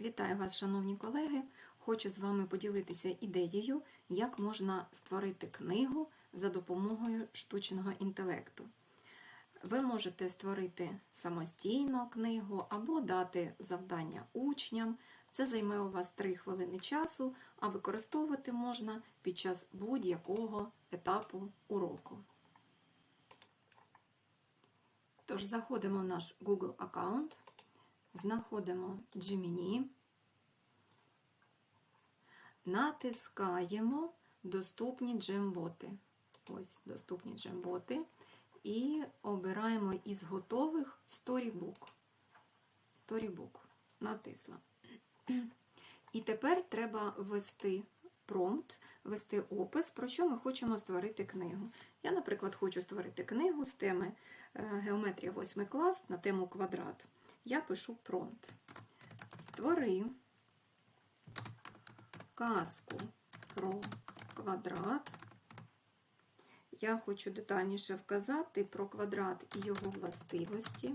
Вітаю вас, шановні колеги! Хочу з вами поділитися ідеєю, як можна створити книгу за допомогою штучного інтелекту. Ви можете створити самостійно книгу або дати завдання учням. Це займе у вас 3 хвилини часу, а використовувати можна під час будь-якого етапу уроку. Тож заходимо в наш Google аккаунт, знаходимо Gemini, натискаємо доступні джемботи. Ось доступні джемботи. І обираємо із готових Storybook. Storybook. Натисла. І тепер треба ввести промпт, ввести опис, про що ми хочемо створити книгу. Я, наприклад, хочу створити книгу з теми Геометрія 8 клас на тему квадрат. Я пишу промпт. Створи казку про квадрат. Я хочу детальніше вказати про квадрат і його властивості.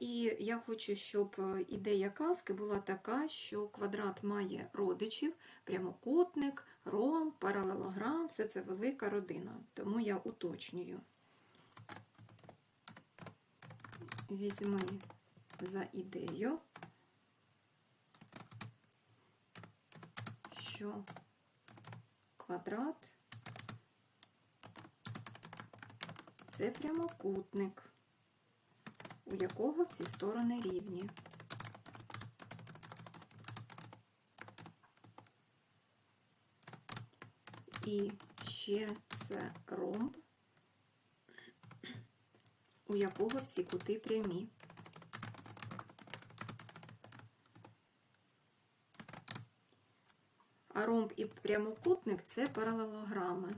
І я хочу, щоб ідея казки була така, що квадрат має родичів, прямокутник, ром, паралелограм, все це велика родина. Тому я уточнюю. Візьми за ідею, що квадрат це прямокутник у якого всі сторони рівні. І ще це ромб, у якого всі кути прямі. А ромб і прямокутник це паралелограми.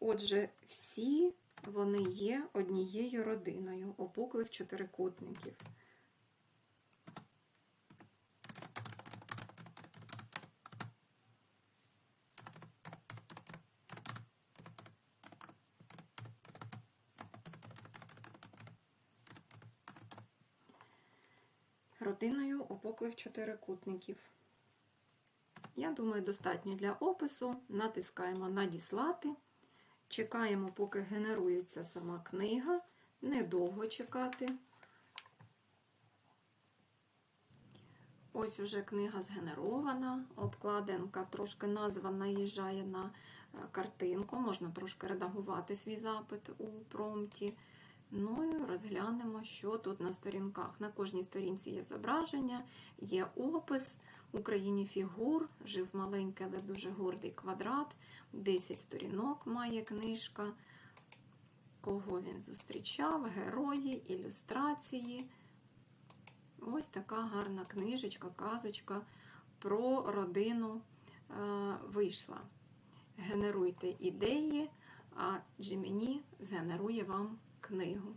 Отже, всі вони є однією родиною опуклих чотирикутників. Родиною опуклих чотирикутників. Я думаю, достатньо для опису. Натискаємо Надіслати. Чекаємо, поки генерується сама книга, недовго чекати. Ось уже книга згенерована, обкладинка, трошки назва наїжджає на картинку, можна трошки редагувати свій запит у промпті. Ну і розглянемо, що тут на сторінках. На кожній сторінці є зображення, є опис. Україні фігур, жив маленький, але дуже гордий квадрат, 10 сторінок має книжка, кого він зустрічав, герої, ілюстрації. Ось така гарна книжечка, казочка про родину е, вийшла. Генеруйте ідеї, а Gemini згенерує вам книгу.